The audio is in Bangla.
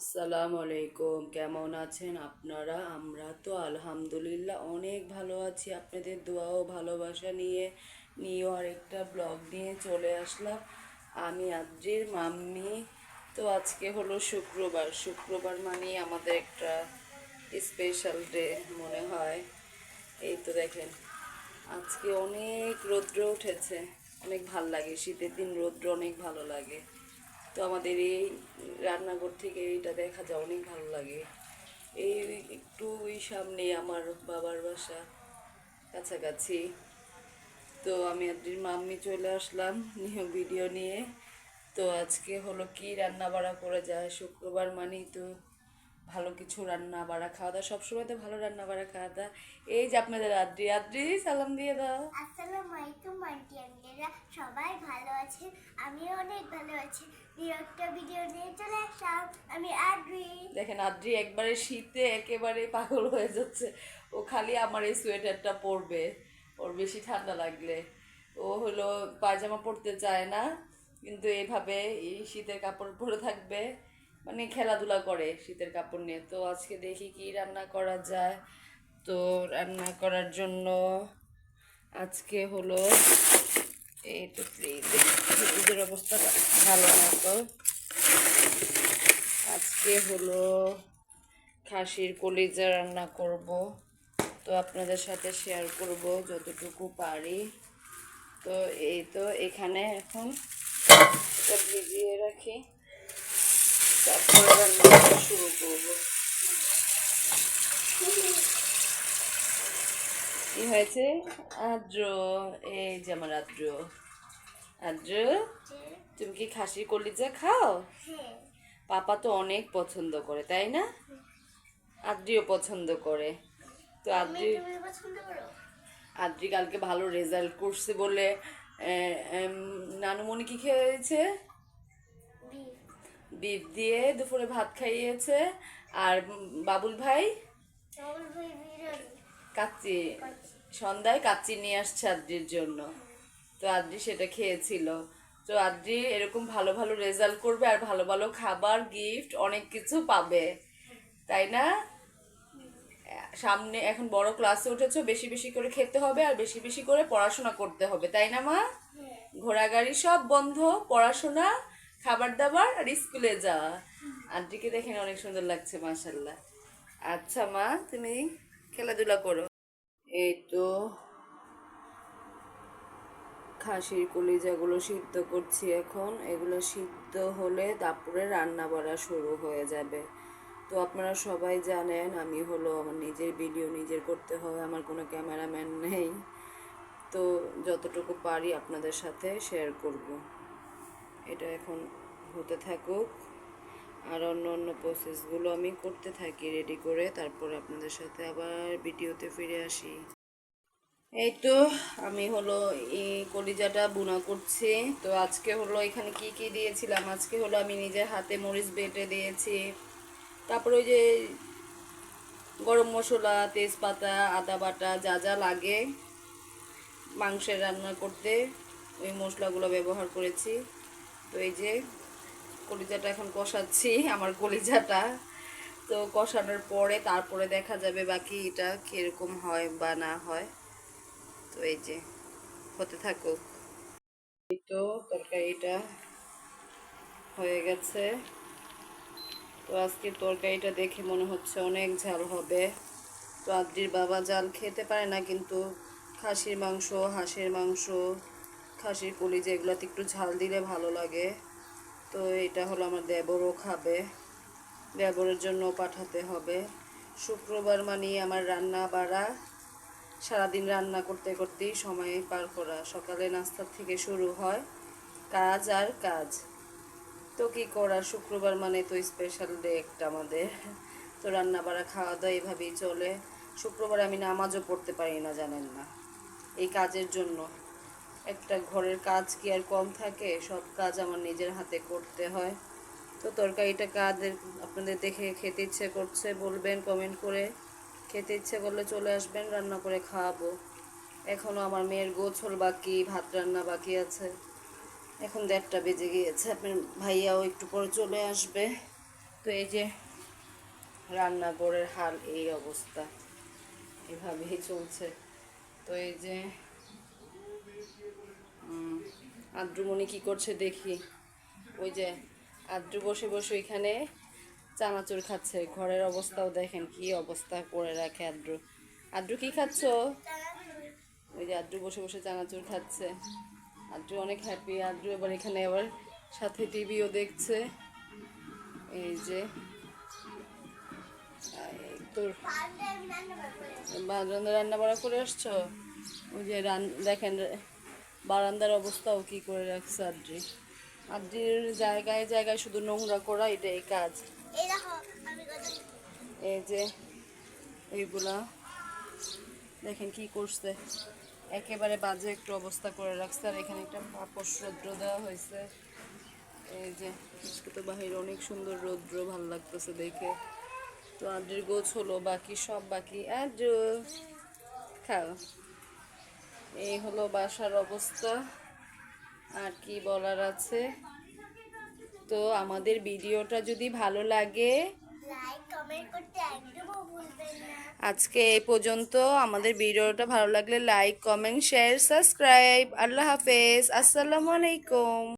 আসসালামু আলাইকুম। কেমন আছেন আপনারা? আমরা তো আলহামদুলিল্লাহ অনেক ভালো আছি। আপনাদের দোয়া ও ভালোবাসা নিয়ে নিয়ে আরেকটা ব্লগ নিয়ে চলে আসলাম। আমি আদ্রির মাম্মি। তো আজকে হলো শুক্রবার। শুক্রবার মানে আমাদের একটা স্পেশাল ডে মনে হয়। এই তো দেখেন, আজকে অনেক রৌদ্র উঠেছে। অনেক ভালো লাগে। শীতের দিন রৌদ্র অনেক ভালো লাগে। তো আমাদের এই রান্নাঘর থেকে এইটা দেখা যায়, অনেক ভালো লাগে। এই একটু ওই সামনে আমার বাবার বাসা কাছাকাছি। তো আমি আপনার মাম্মি চলে আসলাম নিয়ে ভিডিও নিয়ে। তো আজকে হলো কি রান্না বাড়া করে যায়? শুক্রবার মানেই তো ভালো কিছু রান্না বাড়া খাওয়া দাওয়া সবসময় তো ভালো রান্না বাড়া খাওয়া দাওয়া। এই যে আপনাদের আদ্রি আদ্রি সালাম দিয়ে দাও। আসসালামু আলাইকুম আন্টি আঙ্কেলরা সবাই ভালো আছেন? আমিও অনেক ভালো আছি। একটা ভিডিও নিয়ে চলে আসলাম আমি আদ্রি দেখেন আদ্রি একবারে শীতে একেবারে পাগল হয়ে যাচ্ছে। ও খালি আমার এই সোয়েটারটা পরবে ওর বেশি ঠান্ডা লাগলে। ও হলো পায়জামা পরতে চায় না কিন্তু এইভাবে এই শীতের কাপড় পরে থাকবে। মানে খেলাধুলা করে শীতের কাপড় নিয়ে। তো আজকে দেখি কি রান্না করা যায়। তো রান্না করার জন্য আজকে হলো এই তো ফ্রিজে। ফ্রিজের অবস্থা ভালো না তো। আজকে হলো খাসির কলিজা রান্না করব। তো আপনাদের সাথে শেয়ার করব যতটুকু পারি। তো এই তো এখানে এখন ভিজিয়ে রাখি। তারপরে কি হয়েছে? আদ্র, এই যে আমার আদ্র। আদ্র, তুমি কি খাসির কলিজা খাও? পাপা তো অনেক পছন্দ করে, তাই না? আদ্রিও পছন্দ করে। তো আদ্রি আদ্রি কালকে ভালো রেজাল্ট করছে বলে নানুমণি কি খেয়েছে? বিফ দিয়ে দুপুরে ভাত খাইয়েছে আর বাবুল ভাই? কাচ্চি। সন্ধ্যায় কাচ্চি নিয়ে আসছে আদ্রির জন্য। তো আদ্রি সেটা খেয়েছিল। তো আদ্রি এরকম ভালো ভালো রেজাল্ট করবে আর ভালো ভালো খাবার গিফট অনেক কিছু পাবে। তাই না? সামনে এখন বড় ক্লাসে উঠেছো বেশি বেশি করে খেতে হবে আর বেশি বেশি করে পড়াশোনা করতে হবে। তাই না মা? হ্যাঁ। ঘোরাগাড়ি সব বন্ধ পড়াশোনা খাবার দাবার আর স্কুলে যাওয়া। আন্টিকে দেখেন অনেক সুন্দর লাগছে মাশাল্লাহ আচ্ছা মা, তুমি খেলাধুলা করো। এই তো খাসির কলিজাগুলো সিদ্ধ করছি এখন। এগুলো সিদ্ধ হলে তারপরে রান্না বাড়া শুরু হয়ে যাবে। তো আপনারা সবাই জানেন, আমি হলো আমার নিজের ভিডিও নিজের করতে হয়, আমার কোনো ক্যামেরাম্যান নেই। তো যতটুকু পারি আপনাদের সাথে শেয়ার করব। এটা এখন হতে থাকুক। আর অন্য অন্য প্রসেসগুলো আমি করতে থাকি রেডি করে, তারপরে আপনাদের সাথে আবার ভিডিওতে ফিরে আসি। এই তো, আমি হলো এই কলিজাটা বুনা করছি। তো আজকে হলো এখানে কি কি দিয়েছিলাম? আজকে হলো আমি নিজের হাতে মরিচ বেটে দিয়েছি। তারপরে ওই যে গরম মশলা, তেজপাতা, আদা বাটা, যা যা লাগে মাংসের রান্না করতে ওই মশলাগুলো ব্যবহার করেছি। তো এই যে কলিজাটা এখন কষাচ্ছি, আমার কলিজাটা। তো কষানোর পরে তারপরে দেখা যাবে বাকি এটা কীরকম হয় বা না হয়। তো এই যে, হতে থাকুক। এই তো তরকারিটা হয়ে গেছে। তো আজকে তরকারিটা দেখে মনে হচ্ছে অনেক ঝাল হবে। তো আদ্রির বাবা জাল খেতে পারে না, কিন্তু খাসির মাংস, হাঁসের মাংস খাসির কলিজা এগুলোতে একটু ঝাল দিলে ভালো লাগে। তো এটা হলো আমার দেবরও খাবে। দেবরের জন্য পাঠাতে হবে। শুক্রবার মানে আমার রান্না বাড়া। সারাদিন রান্না করতে করতেই সময় পার করা। সকালে নাস্তার থেকে শুরু হয় কাজ আর কাজ। তো কি করা শুক্রবার মানে তো স্পেশাল ডে একটা আমাদের। তো রান্না বাড়া, খাওয়া দাওয়া এভাবেই চলে। শুক্রবার আমি নামাজও পড়তে পারি না, জানেন না। এই কাজের জন্য। একটা ঘরের কাজ কি আর কম থাকে? সব কাজ আমার নিজের হাতে করতে হয়। তো তরকারিটা কাদের, আপনাদের দেখে খেতে ইচ্ছে করছে বলবেন কমেন্ট করে। খেতে ইচ্ছে করলে চলে আসবেন, রান্না করে খাওয়াবো। এখনও আমার মেয়ের গোছল বাকি, ভাত রান্না বাকি আছে। এখন দেড়টা বেজে গিয়েছে, আপনার ভাইয়াও একটু পরে চলে আসবে। তো এই যে রান্নাঘরের হাল, এই অবস্থা। এভাবেই চলছে। তো এই যে আদ্রুমণি কি করছে দেখি। ওই যে আদ্রু বসে বসে ওইখানে চানাচুর খাচ্ছে। ঘরের অবস্থাও দেখেন কি অবস্থা করে রাখে আদ্রু। আদ্রু কি খাচ্ছ? ওই যে আদ্রু বসে বসে চানাচুর খাচ্ছে। আদ্রু অনেক হ্যাপি আদ্রু এবার এখানে আবার সাথে টিভিও দেখছে। এই যে তোর রান্না বাড়া করে আসছো? ওই যে রান, দেখেন বারান্দার অবস্থাও কি করে রাখছে আদ্রি আদ্রির জায়গায় জায়গায় শুধু নোংরা করা এটাই কাজ। এই যে এইগুলা। দেখেন কি করছে। একেবারে বাজে একটু অবস্থা করে রাখছে। আর এখানে একটা পাপস রৌদ্র দেওয়া হয়েছে। এই যে আজকে তো বাহিরে অনেক সুন্দর রৌদ্র ভালো লাগতেছে দেখে। তো আদ্রির গোছ হলো বাকি সব বাকি। আদ্র খাও। এই হলো বাসার অবস্থা। আর কি বলার আছে? তো আমাদের ভিডিওটা যদি ভালো লাগে আজকে এই পর্যন্ত। আমাদের ভিডিওটা ভালো লাগলে লাইক কমেন্ট শেয়ার সাবস্ক্রাইব আল্লাহ হাফেজ। আসসালামু আলাইকুম।